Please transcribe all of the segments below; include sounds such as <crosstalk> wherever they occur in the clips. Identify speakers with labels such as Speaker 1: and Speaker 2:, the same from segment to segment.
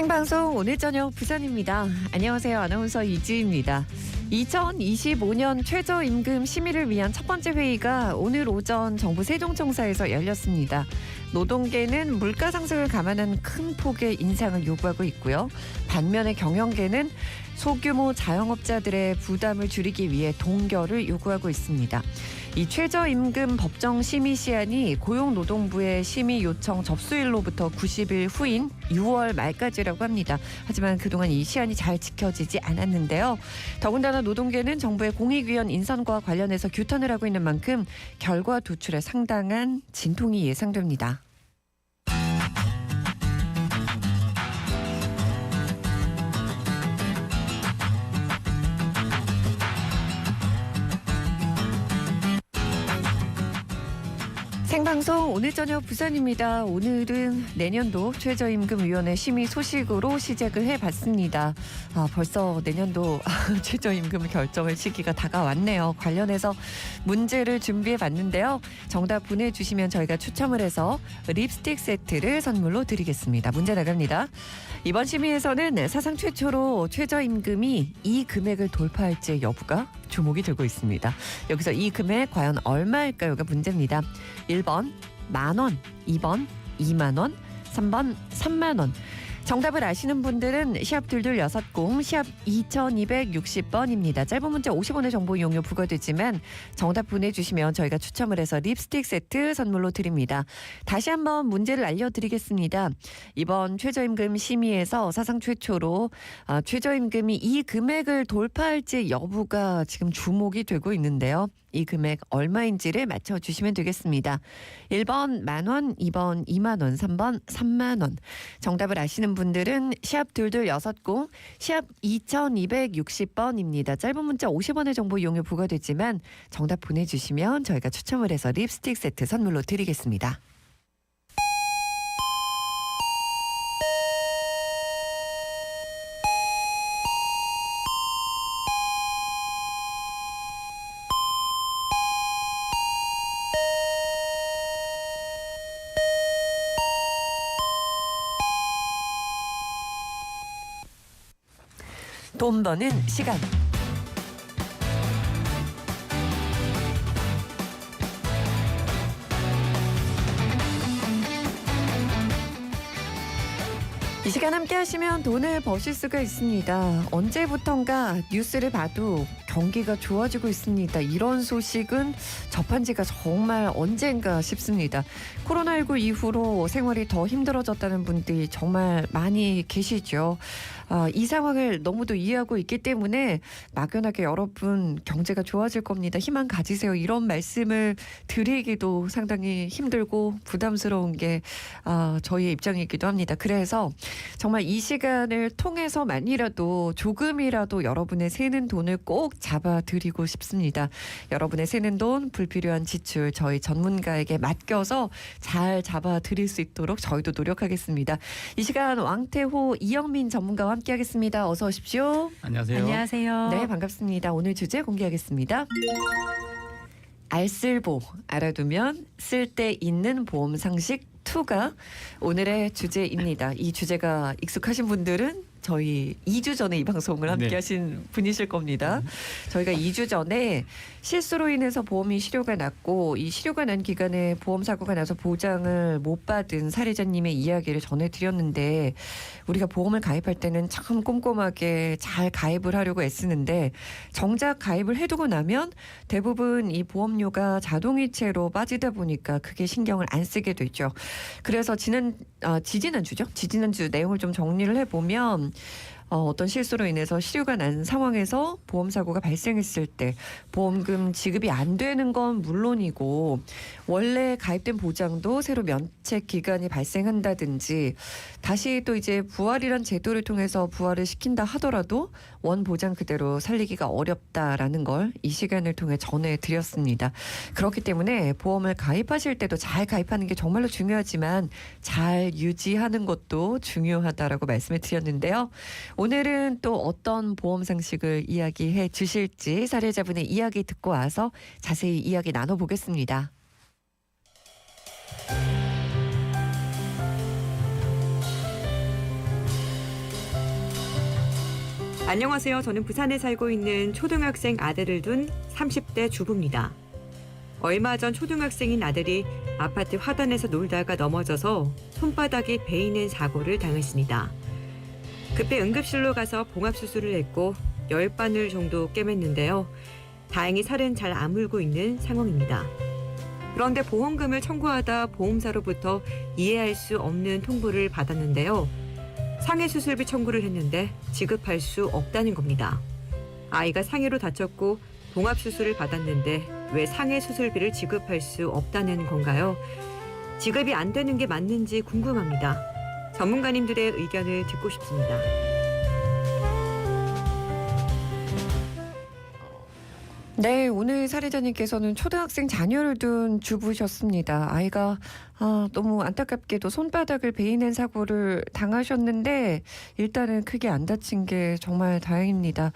Speaker 1: 생방송 오늘 저녁 부산입니다. 안녕하세요. 아나운서 이지입니다. 2025년 최저임금 심의를 위한 첫 번째 회의가 오늘 오전 정부 세종청사에서 열렸습니다. 노동계는 물가 상승을 감안한 큰 폭의 인상을 요구하고 있고요. 반면에 경영계는 소규모 자영업자들의 부담을 줄이기 위해 동결을 요구하고 있습니다. 이 최저임금 법정 심의 시한이 고용노동부의 심의 요청 접수일로부터 90일 후인 6월 말까지라고 합니다. 하지만 그동안 이 시한이 잘 지켜지지 않았는데요. 더군다나 노동계는 정부의 공익위원 인선과 관련해서 규탄을 하고 있는 만큼 결과 도출에 상당한 진통이 예상됩니다. 생방송 오늘 저녁 부산입니다. 오늘은 내년도 최저임금위원회 심의 소식으로 시작을 해봤습니다. 아, 벌써 내년도 <laughs> 최저임금 결정할 시기가 다가왔네요. 관련해서 문제를 준비해봤는데요. 정답 보내주시면 저희가 추첨을 해서 립스틱 세트를 선물로 드리겠습니다. 문제 나갑니다. 이번 심의에서는 사상 최초로 최저임금이 이 금액을 돌파할지 여부가 주목이 되고 있습니다. 여기서 이 금액 과연 얼마일까요가 문제입니다. 1번 만 원, 2번 2만 원, 3번 3만 원. 정답을 아시는 분들은 시합 둘둘 여섯 공 시합 2260번입니다. 짧은 문자 50원의 정보 이용료 부과되지만 정답 보내주시면 저희가 추첨을 해서 립스틱 세트 선물로 드립니다. 다시 한번 문제를 알려드리겠습니다. 이번 최저임금 심의에서 사상 최초로 아, 최저임금이 이 금액을 돌파할지 여부가 지금 주목이 되고 있는데요. 이 금액 얼마인지를 맞춰주시면 되겠습니다. 1번 만원, 2번 2만원, 3번 3만원. 정답을 아시는 분들은 시합 둘둘 여섯 공 시합 2260번입니다. 짧은 문자 50원의 정보 이용료 부과되지만 정답 보내주시면 저희가 추첨을 해서 립스틱 세트 선물로 드리겠습니다. 돈 버는 시간. 이 시간 함께 하시면 돈을 버실 수가 있습니다. 언제부턴가 뉴스를 봐도 경기가 좋아지고 있습니다. 이런 소식은 접한 지가 정말 언젠가 싶습니다. 코로나19 이후로 생활이 더 힘들어졌다는 분들이 정말 많이 계시죠. 아, 이 상황을 너무도 이해하고 있기 때문에 막연하게 여러분 경제가 좋아질 겁니다. 희망 가지세요. 이런 말씀을 드리기도 상당히 힘들고 부담스러운 게 아, 저희의 입장이기도 합니다. 그래서 정말 이 시간을 통해서만이라도 조금이라도 여러분의 새는 돈을 꼭 잡아드리고 싶습니다. 여러분의 새는 돈, 불필요한 지출 저희 전문가에게 맡겨서 잘 잡아드릴 수 있도록 저희도 노력하겠습니다. 이 시간 왕태호 이영민 전문가와 함께하겠습니다. 어서 오십시오.
Speaker 2: 안녕하세요.
Speaker 3: 안녕하세요.
Speaker 1: 네, 반갑습니다. 오늘 주제 공개하겠습니다. 알쓸보 알아두면 쓸때 있는 보험 상식 2가 오늘의 주제입니다. 이 주제가 익숙하신 분들은 저희 2주 전에 이 방송을 함께
Speaker 2: 네.
Speaker 1: 하신 분이실 겁니다. 저희가 2주 전에 실수로 인해서 보험이 실효가 났고 이 실효가 난 기간에 보험 사고가 나서 보장을 못 받은 사례자님의 이야기를 전해드렸는데 우리가 보험을 가입할 때는 참 꼼꼼하게 잘 가입을 하려고 애쓰는데 정작 가입을 해두고 나면 대부분 이 보험료가 자동이체로 빠지다 보니까 그게 신경을 안 쓰게 되죠. 그래서 지난 아, 지지난 주죠. 지지난 주 내용을 좀 정리를 해보면 어, 어떤 실수로 인해서 실효가 난 상황에서 보험 사고가 발생했을 때 보험금 지급이 안 되는 건 물론이고 원래 가입된 보장도 새로 면책 기간이 발생한다든지 다시 또 이제 부활이란 제도를 통해서 부활을 시킨다 하더라도 원 보장 그대로 살리기가 어렵다라는 걸 이 시간을 통해 전해 드렸습니다. 그렇기 때문에 보험을 가입하실 때도 잘 가입하는 게 정말로 중요하지만 잘 유지하는 것도 중요하다라고 말씀을 드렸는데요. 오늘은 또 어떤 보험 상식을 이야기해 주실지 사례자분의 이야기 듣고 와서 자세히 이야기 나눠보겠습니다.
Speaker 2: 안녕하세요. 저는 부산에 살고 있는 초등학생 아들을 둔 30대 주부입니다. 얼마 전 초등학생인 아들이 아파트 화단에서 놀다가 넘어져서 손바닥이 베이는 사고를 당했습니다. 급히 응급실로 가서 봉합수술을 했고 열바늘 정도 꿰맸는데요. 다행히 살은 잘 아물고 있는 상황입니다. 그런데 보험금을 청구하다 보험사로부터 이해할 수 없는 통보를 받았는데요. 상해 수술비 청구를 했는데 지급할 수 없다는 겁니다. 아이가 상해로 다쳤고 봉합 수술을 받았는데 왜 상해 수술비를 지급할 수 없다는 건가요? 지급이 안 되는 게 맞는지 궁금합니다. 전문가님들의 의견을 듣고 싶습니다.
Speaker 1: 네, 오늘 사례자님께서는 초등학생 자녀를 둔 주부셨습니다. 아이가 아, 너무 안타깝게도 손바닥을 베이는 사고를 당하셨는데 일단은 크게 안 다친 게 정말 다행입니다.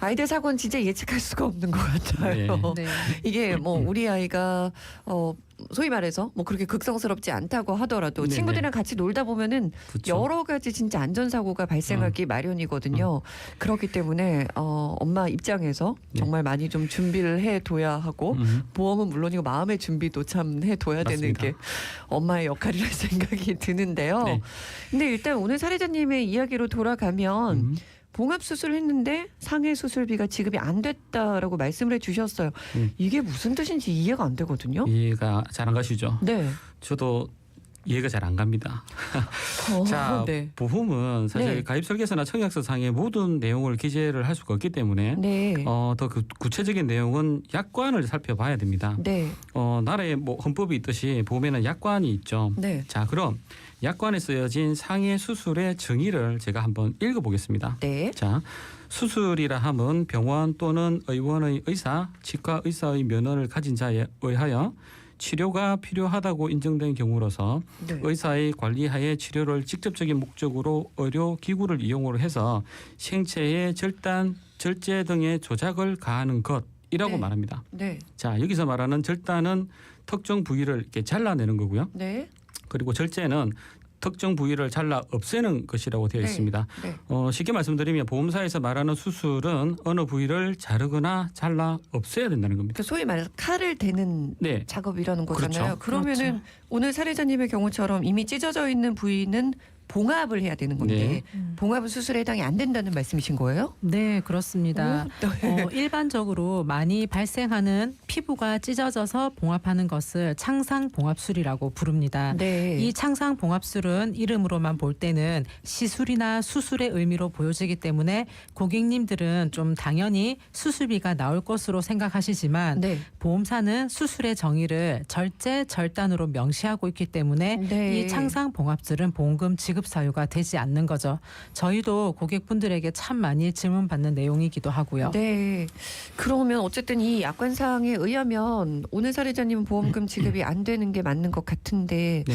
Speaker 1: 아이들 사고는 진짜 예측할 수가 없는 것 같아요.
Speaker 3: 네. <laughs>
Speaker 1: 이게 뭐 우리 아이가 어 소위 말해서 뭐 그렇게 극성스럽지 않다고 하더라도
Speaker 4: 네네.
Speaker 1: 친구들이랑 같이 놀다 보면은
Speaker 4: 그쵸.
Speaker 1: 여러 가지 진짜 안전사고가 발생하기 마련이거든요. 그렇기 때문에 어, 엄마 입장에서
Speaker 4: 네.
Speaker 1: 정말 많이 좀 준비를 해둬야 하고
Speaker 4: 음.
Speaker 1: 보험은 물론이고 마음의 준비도 참 해둬야 되는
Speaker 4: 맞습니다.
Speaker 1: 게 엄마의 역할이라는 <laughs> 생각이 드는데요.
Speaker 4: 네.
Speaker 1: 근데 일단 오늘 사례자님의 이야기로 돌아가면
Speaker 4: 음.
Speaker 1: 봉합 수술을 했는데 상해 수술비가 지급이 안 됐다라고 말씀을 해주셨어요.
Speaker 4: 음.
Speaker 1: 이게 무슨 뜻인지 이해가 안 되거든요.
Speaker 4: 이해가 잘 안 가시죠?
Speaker 1: 네.
Speaker 4: 저도 이해가 잘 안 갑니다.
Speaker 1: 어,
Speaker 4: 자,
Speaker 1: 네.
Speaker 4: 보험은 사실
Speaker 1: 네.
Speaker 4: 가입 설계서나 청약서 상의 모든 내용을 기재를 할 수가 없기 때문에
Speaker 1: 네.
Speaker 4: 어, 더 그, 구체적인 내용은 약관을 살펴봐야 됩니다.
Speaker 1: 네.
Speaker 4: 어, 나라에 뭐 헌법이 있듯이 보면은 약관이 있죠.
Speaker 1: 네.
Speaker 4: 자, 그럼 약관에 쓰여진 상해 수술의 정의를 제가 한번 읽어보겠습니다.
Speaker 1: 네.
Speaker 4: 자, 수술이라 함은 병원 또는 의원의 의사, 치과 의사의 면허를 가진 자에 의하여 치료가 필요하다고 인정된 경우로서
Speaker 1: 네.
Speaker 4: 의사의 관리하에 치료를 직접적인 목적으로 의료 기구를 이용으로 해서 생체의 절단, 절제 등의 조작을 가하는 것이라고
Speaker 1: 네.
Speaker 4: 말합니다.
Speaker 1: 네.
Speaker 4: 자, 여기서 말하는 절단은 특정 부위를 이렇게 잘라내는 거고요.
Speaker 1: 네.
Speaker 4: 그리고 절제는 특정 부위를 잘라 없애는 것이라고 되어
Speaker 1: 네.
Speaker 4: 있습니다.
Speaker 1: 네.
Speaker 4: 어, 쉽게 말씀드리면 보험사에서 말하는 수술은 어느 부위를 자르거나 잘라 없애야 된다는 겁니다.
Speaker 1: 그 소위 말해서 칼을 대는
Speaker 4: 네.
Speaker 1: 작업이라는 거잖아요.
Speaker 4: 그렇죠.
Speaker 1: 그러면은
Speaker 3: 그렇죠.
Speaker 1: 오늘 사례자님의 경우처럼 이미 찢어져 있는 부위는 봉합을 해야 되는 건데
Speaker 4: 네.
Speaker 1: 봉합은 수술에 해당이 안 된다는 말씀이신 거예요?
Speaker 3: 네, 그렇습니다.
Speaker 1: 오, 네.
Speaker 3: 어, 일반적으로 많이 발생하는 피부가 찢어져서 봉합하는 것을 창상 봉합술이라고 부릅니다.
Speaker 1: 네.
Speaker 3: 이 창상 봉합술은 이름으로만 볼 때는 시술이나 수술의 의미로 보여지기 때문에 고객님들은 좀 당연히 수술비가 나올 것으로 생각하시지만
Speaker 1: 네.
Speaker 3: 보험사는 수술의 정의를 절제 절단으로 명시하고 있기 때문에
Speaker 1: 네.
Speaker 3: 이 창상 봉합술은 보험금 지급 사유가 되지 않는 거죠. 저희도 고객분들에게 참 많이 질문 받는 내용이기도 하고요.
Speaker 1: 네. 그러면 어쨌든 이 약관사항에 의하면 오늘 사례자님은 보험금 지급이 안 되는 게 맞는 것 같은데
Speaker 4: 네.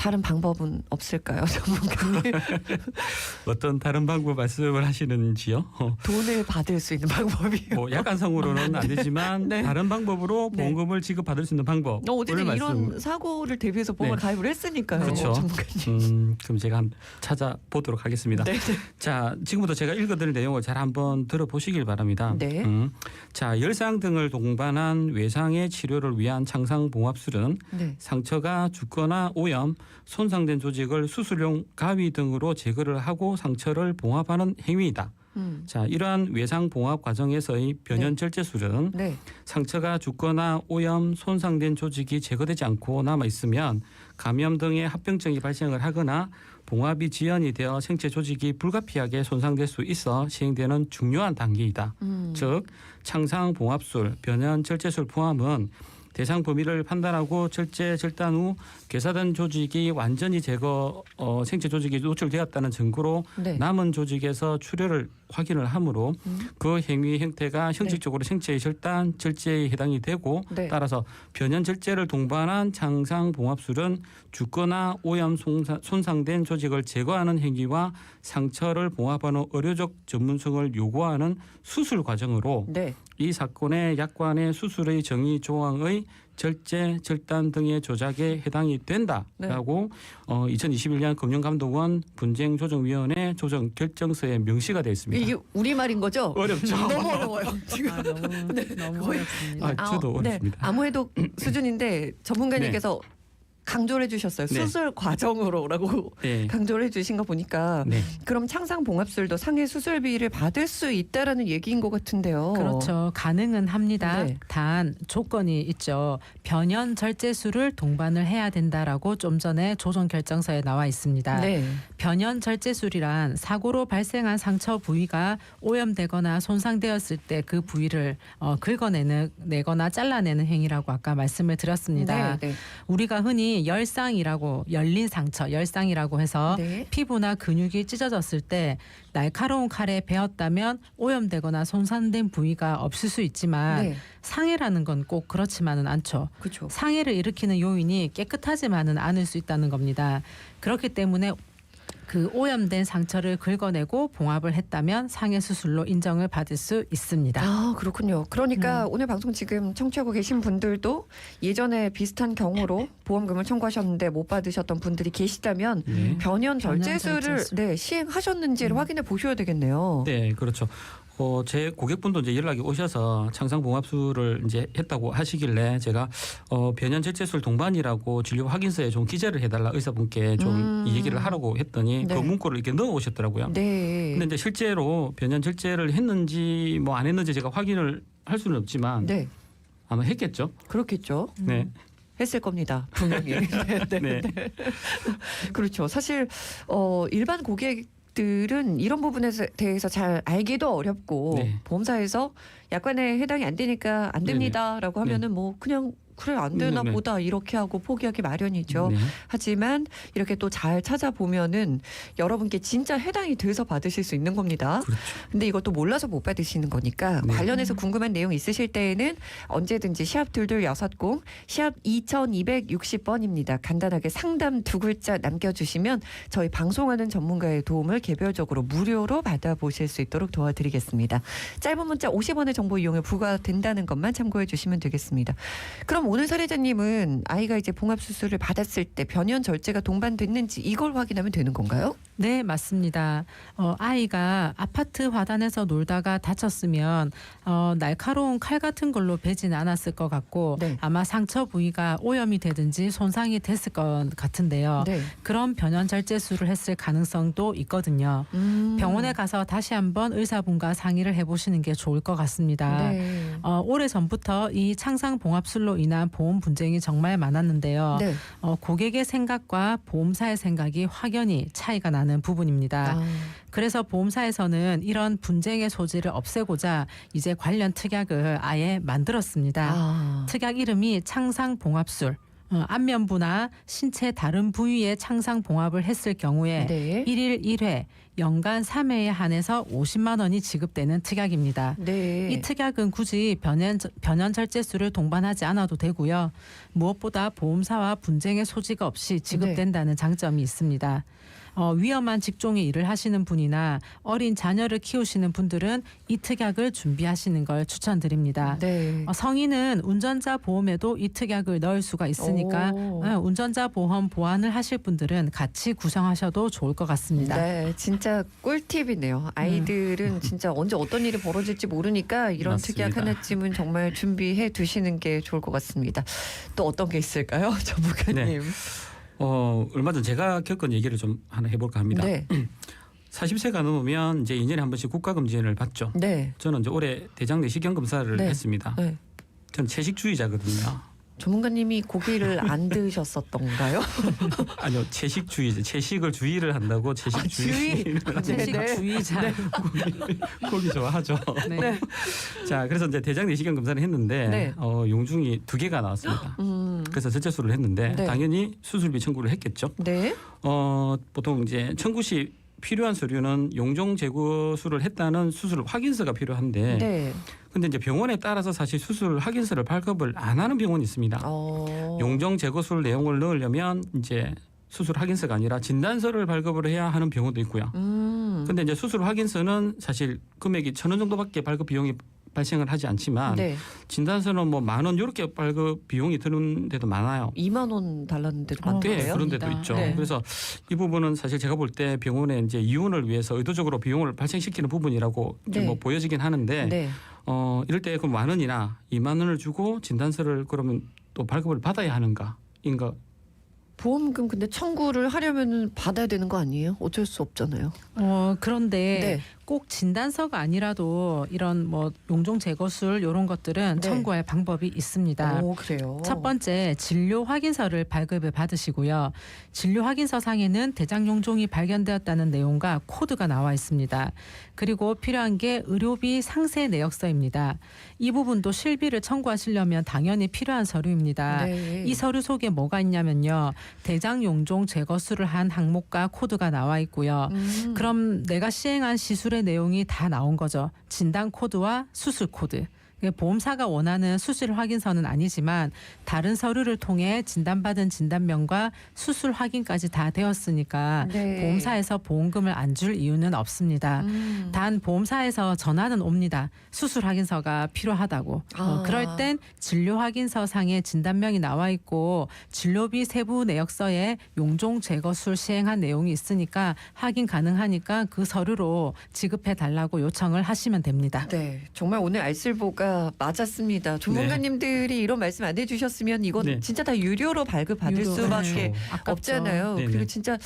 Speaker 1: 다른 방법은 없을까요, <laughs> 전문가님? <laughs>
Speaker 4: 어떤 다른 방법 말씀을 하시는지요? 어,
Speaker 1: 돈을 받을 수 있는 방법이요.
Speaker 4: 뭐 약관상으로는 안 되지만
Speaker 1: 네.
Speaker 4: 다른 방법으로
Speaker 1: 네.
Speaker 4: 보험금을 지급받을 수 있는 방법을
Speaker 1: 어, 어쨌든
Speaker 4: 말씀.
Speaker 1: 이런 사고를 대비해서 보험을
Speaker 4: 네.
Speaker 1: 가입을 했으니까요,
Speaker 4: 그렇죠.
Speaker 1: 전문가님.
Speaker 4: 음, 그럼 제가 한번 찾아보도록 하겠습니다.
Speaker 1: 네.
Speaker 4: 자, 지금부터 제가 읽어드릴 내용을 잘 한번 들어보시길 바랍니다.
Speaker 1: 네.
Speaker 4: 음, 자, 열상 등을 동반한 외상의 치료를 위한 창상봉합술은
Speaker 1: 네.
Speaker 4: 상처가 죽거나 오염, 손상된 조직을 수술용 가위 등으로 제거를 하고 상처를 봉합하는 행위이다.
Speaker 1: 음.
Speaker 4: 자, 이러한 외상 봉합 과정에서의 변연 절제술은
Speaker 1: 네.
Speaker 4: 상처가 죽거나 오염, 손상된 조직이 제거되지 않고 남아 있으면 감염 등의 합병증이 발생을 하거나 봉합이 지연이 되어 생체 조직이 불가피하게 손상될 수 있어 시행되는 중요한 단계이다.
Speaker 1: 음.
Speaker 4: 즉 창상 봉합술, 변연 절제술 포함은 대상 범위를 판단하고 절제 절단 후 괴사된 조직이 완전히 제거 어, 생체 조직이 노출되었다는 증거로
Speaker 1: 네.
Speaker 4: 남은 조직에서 출혈을 확인을 하므로
Speaker 1: 음.
Speaker 4: 그 행위 형태가 형식적으로 생체의 절단 절제에 해당이 되고
Speaker 1: 네.
Speaker 4: 따라서 변연 절제를 동반한 창상 봉합술은 죽거나 오염 손상- 손상 된 조직을 제거하는 행위와 상처를 봉합하는 의료적 전문성을 요구하는 수술 과정으로
Speaker 1: 네.
Speaker 4: 이 사건의 약관의 수술의 정의 조항의 절제, 절단 등의 조작에 해당이 된다라고 어, 2021년 금융감독원 분쟁조정위원회 조정 결정서에 명시가 되어 있습니다.
Speaker 1: 이게 우리 말인 거죠?
Speaker 4: 어렵죠. <laughs>
Speaker 1: 너무 어려워요. 지금.
Speaker 3: 아, 너무 <laughs> 너무
Speaker 1: 거의-
Speaker 3: 어렵습니다.
Speaker 4: 아, 저도
Speaker 1: 네,
Speaker 4: 어렵습니다.
Speaker 1: 아무래도 <clears throat> 수준인데 전문가님께서 강조를 해주셨어요.
Speaker 4: 네.
Speaker 1: 수술 과정으로라고
Speaker 4: 네. <laughs>
Speaker 1: 강조를 해주신 거 보니까
Speaker 4: 네.
Speaker 1: 그럼 창상 봉합술도 상해 수술비를 받을 수 있다라는 얘기인 것 같은데요.
Speaker 3: 그렇죠. 가능은 합니다.
Speaker 1: 네.
Speaker 3: 단 조건이 있죠. 변연 절제술을 동반을 해야 된다라고 좀 전에 조정 결정서에 나와 있습니다.
Speaker 1: 네.
Speaker 3: 변연 절제술이란 사고로 발생한 상처 부위가 오염되거나 손상되었을 때 그 부위를 어, 긁어내는 내거나 잘라내는 행위라고 아까 말씀을 드렸습니다.
Speaker 1: 네.
Speaker 3: 우리가 흔히 열상이라고 열린 상처, 열상이라고 해서
Speaker 1: 네.
Speaker 3: 피부나 근육이 찢어졌을 때 날카로운 칼에 베었다면 오염되거나 손상된 부위가 없을 수 있지만
Speaker 1: 네.
Speaker 3: 상해라는 건 꼭 그렇지만은 않죠.
Speaker 1: 그렇죠.
Speaker 3: 상해를 일으키는 요인이 깨끗하지만은 않을 수 있다는 겁니다. 그렇기 때문에 그 오염된 상처를 긁어내고 봉합을 했다면 상해 수술로 인정을 받을 수 있습니다.
Speaker 1: 아 그렇군요. 그러니까
Speaker 3: 음.
Speaker 1: 오늘 방송 지금 청취하고 계신 분들도 예전에 비슷한 경우로 보험금을 청구하셨는데 못 받으셨던 분들이 계시다면
Speaker 4: 네.
Speaker 1: 변연
Speaker 3: 변연
Speaker 1: 절제술을
Speaker 3: 절제술.
Speaker 1: 네, 시행하셨는지를
Speaker 3: 음.
Speaker 1: 확인해 보셔야 되겠네요.
Speaker 4: 네, 그렇죠. 어, 제 고객분도 이제 연락이 오셔서 창상봉합술을 이제 했다고 하시길래 제가 어, 변연 절제술 동반이라고 진료 확인서에 좀 기재를 해달라 의사분께 좀
Speaker 1: 음.
Speaker 4: 이 얘기를 하라고 했더니
Speaker 1: 네.
Speaker 4: 그 문구를 이렇게 넣어 오셨더라고요.
Speaker 1: 네.
Speaker 4: 근데 이제 실제로 변연 절제를 했는지 뭐 안 했는지 제가 확인을 할 수는 없지만
Speaker 1: 네.
Speaker 4: 아마 했겠죠.
Speaker 1: 그렇겠죠.
Speaker 4: 네.
Speaker 1: 했을 겁니다. 분명히. <laughs> 네, 네,
Speaker 4: 네.
Speaker 1: 네. 그렇죠. 사실 어 일반 고객 들은 이런 부분에 대해서 잘 알기도 어렵고
Speaker 4: 네.
Speaker 1: 보험사에서 약관에 해당이 안 되니까 안. 됩니다라고 하면은 뭐 그냥 그래 안 되나
Speaker 4: 네네.
Speaker 1: 보다 이렇게 하고 포기하기 마련이죠.
Speaker 4: 네.
Speaker 1: 하지만 이렇게 또 잘 찾아보면은 여러분께 진짜 해당이 돼서 받으실 수 있는 겁니다.
Speaker 4: 그렇죠.
Speaker 1: 근데 이것도 몰라서 못 받으시는 거니까
Speaker 4: 네.
Speaker 1: 관련해서 궁금한 내용 있으실 때에는 언제든지 시합 둘둘 여섯 공 시합 2260번입니다. 간단하게 상담 두 글자 남겨 주시면 저희 방송하는 전문가의 도움을 개별적으로 무료로 받아보실 수 있도록 도와드리겠습니다. 짧은 문자 50원의 정보 이용에 부과된다는 것만 참고해 주시면 되겠습니다. 그럼 오늘 사례자님은 아이가 이제 봉합 수술을 받았을 때 변연 절제가 동반됐는지 이걸 확인하면 되는 건가요?
Speaker 3: 네, 맞습니다. 어, 아이가 아파트 화단에서 놀다가 다쳤으면 어, 날카로운 칼 같은 걸로 베진 않았을 것 같고
Speaker 1: 네.
Speaker 3: 아마 상처 부위가 오염이 되든지 손상이 됐을 것 같은데요.
Speaker 1: 네.
Speaker 3: 그런 변연 절제술을 했을 가능성도 있거든요.
Speaker 1: 음.
Speaker 3: 병원에 가서 다시 한번 의사분과 상의를 해보시는 게 좋을 것 같습니다.
Speaker 1: 네.
Speaker 3: 어, 오래 전부터 이 창상 봉합술로 인한 보험 분쟁이 정말 많았는데요.
Speaker 1: 네.
Speaker 3: 어, 고객의 생각과 보험사의 생각이 확연히 차이가 나는 부분입니다.
Speaker 1: 아.
Speaker 3: 그래서 보험사에서는 이런 분쟁의 소지를 없애고자 이제 관련 특약을 아예 만들었습니다.
Speaker 1: 아.
Speaker 3: 특약 이름이 창상 봉합술. 어, 안면부나 신체 다른 부위에 창상 봉합을 했을 경우에
Speaker 1: 네.
Speaker 3: 일일 1회, 연간 3회에 한해서 50만 원이 지급되는 특약입니다.
Speaker 1: 네.
Speaker 3: 이 특약은 굳이 변연, 변연 절제술을 동반하지 않아도 되고요. 무엇보다 보험사와 분쟁의 소지가 없이 지급된다는 장점이 있습니다. 어, 위험한 직종의 일을 하시는 분이나 어린 자녀를 키우시는 분들은 이 특약을 준비하시는 걸 추천드립니다.
Speaker 1: 네.
Speaker 3: 어, 성인은 운전자 보험에도 이 특약을 넣을 수가 있으니까
Speaker 1: 오.
Speaker 3: 어, 운전자 보험 보완을 하실 분들은 같이 구성하셔도 좋을 것 같습니다.
Speaker 1: 네, 진짜 꿀팁이네요. 아이들은 진짜 언제 어떤 일이 벌어질지 모르니까 이런
Speaker 4: 맞습니다.
Speaker 1: 특약 하나쯤은 정말 준비해 두시는 게 좋을 것 같습니다. 또 어떤 게 있을까요, <laughs> 전문가님?
Speaker 4: 어, 얼마 전 제가 겪은 얘기를 좀 하나 해볼까 합니다.
Speaker 1: 네, <clears throat>
Speaker 4: 40세가 넘으면 이제 2년에 한 번씩 국가검진을 받죠.
Speaker 1: 네,
Speaker 4: 저는 이제 올해 대장 내시경 검사를
Speaker 1: 네.
Speaker 4: 했습니다.
Speaker 1: 네.
Speaker 4: 저는 채식주의자거든요.
Speaker 1: 전문가님이 고기를 안 드셨었던가요? <laughs>
Speaker 4: 아니요, 채식주의자. 채식을 주의를 한다고
Speaker 1: 아, 주의.
Speaker 4: 채식주의를
Speaker 1: 네, <laughs>
Speaker 3: 채식
Speaker 1: 네.
Speaker 3: 주의자.
Speaker 4: 고기 좋아하죠.
Speaker 3: 네. <laughs>
Speaker 4: 자, 그래서 이제 대장 내시경 검사를 했는데
Speaker 1: 네.
Speaker 4: 어, 용중이 두 개가 나왔습니다. <gasps>
Speaker 1: 음,
Speaker 4: 그래서 절제술을 했는데
Speaker 1: 네.
Speaker 4: 당연히 수술비 청구를 했겠죠.
Speaker 1: 네,
Speaker 4: 어, 보통 이제 청구 시 필요한 서류는 용종 제거술을 했다는 수술 확인서가 필요한데
Speaker 1: 네.
Speaker 4: 근데 이제 병원에 따라서 사실 수술 확인서를 발급을 안 하는 병원이 있습니다.
Speaker 1: 어,
Speaker 4: 용종 제거술 내용을 넣으려면 이제 수술 확인서가 아니라 진단서를 발급을 해야 하는 병원도 있고요.
Speaker 1: 음,
Speaker 4: 근데 이제 수술 확인서는 사실 금액이 천 원 정도밖에 발급 비용이 발생을 하지 않지만
Speaker 1: 네.
Speaker 4: 진단서는 뭐 만 원 이렇게 발급 비용이 드는 데도 많아요.
Speaker 1: 2만 원 달라는 데도
Speaker 3: 어,
Speaker 1: 많대요.
Speaker 4: 네, 그런 데도. 있죠.
Speaker 1: 네.
Speaker 4: 그래서 이 부분은 사실 제가 볼 때 병원에 이제 이윤을 위해서 의도적으로 비용을 발생시키는 부분이라고 좀
Speaker 1: 네.
Speaker 4: 뭐 보여지긴 하는데
Speaker 1: 네.
Speaker 4: 어 이럴 때 그럼 만 원이나 2만 원을 주고 진단서를 그러면 또 발급을 받아야 하는가? 인가
Speaker 1: 보험금 근데 청구를 하려면 받아야 되는 거 아니에요? 어쩔 수 없잖아요.
Speaker 3: 어, 그런데
Speaker 1: 네.
Speaker 3: 꼭 진단서가 아니라도 이런 뭐 용종 제거술 이런 것들은
Speaker 1: 네.
Speaker 3: 청구할 방법이 있습니다.
Speaker 1: 오 그래요.
Speaker 3: 첫 번째 진료 확인서를 발급을 받으시고요. 진료 확인서 상에는 대장 용종이 발견되었다는 내용과 코드가 나와 있습니다. 그리고 필요한 게 의료비 상세 내역서입니다. 이 부분도 실비를 청구하시려면 당연히 필요한 서류입니다.
Speaker 1: 네.
Speaker 3: 이 서류 속에 뭐가 있냐면요. 대장 용종 제거술을 한 항목과 코드가 나와 있고요.
Speaker 1: 음.
Speaker 3: 그럼 내가 시행한 시술의 내용이 다 나온 거죠. 진단 코드와 수술 코드. 그 보험사가 원하는 수술 확인서는 아니지만 다른 서류를 통해 진단받은 진단명과 수술 확인까지 다 되었으니까
Speaker 1: 네.
Speaker 3: 보험사에서 보험금을 안 줄 이유는 없습니다.
Speaker 1: 음.
Speaker 3: 단 보험사에서 전화는 옵니다. 수술 확인서가 필요하다고.
Speaker 1: 아.
Speaker 3: 어, 그럴 땐 진료 확인서 상에 진단명이 나와 있고 진료비 세부 내역서에 용종 제거술 시행한 내용이 있으니까 확인 가능하니까 그 서류로 지급해 달라고 요청을 하시면 됩니다.
Speaker 1: 네, 정말 오늘 알쓸보가 맞았습니다. 전문가님들이 이런 말씀 안 해주셨으면 이건
Speaker 4: 네.
Speaker 1: 진짜 다 유료로 발급받을
Speaker 3: 유료.
Speaker 1: 수밖에
Speaker 3: 네. 아깝죠.
Speaker 1: 없잖아요.
Speaker 4: 네네.
Speaker 1: 그리고 진짜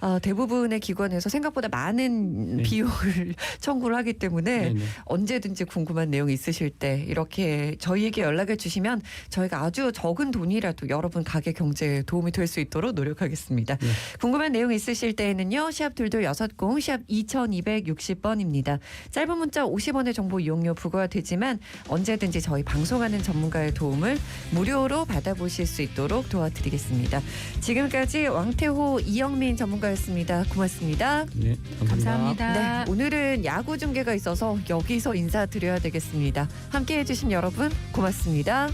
Speaker 1: 아, 대부분의 기관에서 생각보다 많은
Speaker 4: 네.
Speaker 1: 비용을 <laughs> 청구를 하기 때문에
Speaker 4: 네네.
Speaker 1: 언제든지 궁금한 내용 있으실 때 이렇게 저희에게 연락을 주시면 저희가 아주 적은 돈이라도 여러분 가게 경제에 도움이 될 수 있도록 노력하겠습니다.
Speaker 4: 네.
Speaker 1: 궁금한 내용 있으실 때에는요. 샵 둘둘 여섯 공, 샵 2260번입니다. 짧은 문자 50원의 정보 이용료 부과가 되지만 언제든지 저희 방송하는 전문가의 도움을 무료로 받아보실 수 있도록 도와드리겠습니다. 지금까지 왕태호 이영민 전문가였습니다. 고맙습니다.
Speaker 4: 네,
Speaker 3: 감사합니다.
Speaker 1: 네, 오늘은 야구 중계가 있어서 여기서 인사드려야 되겠습니다. 함께 해주신 여러분 고맙습니다.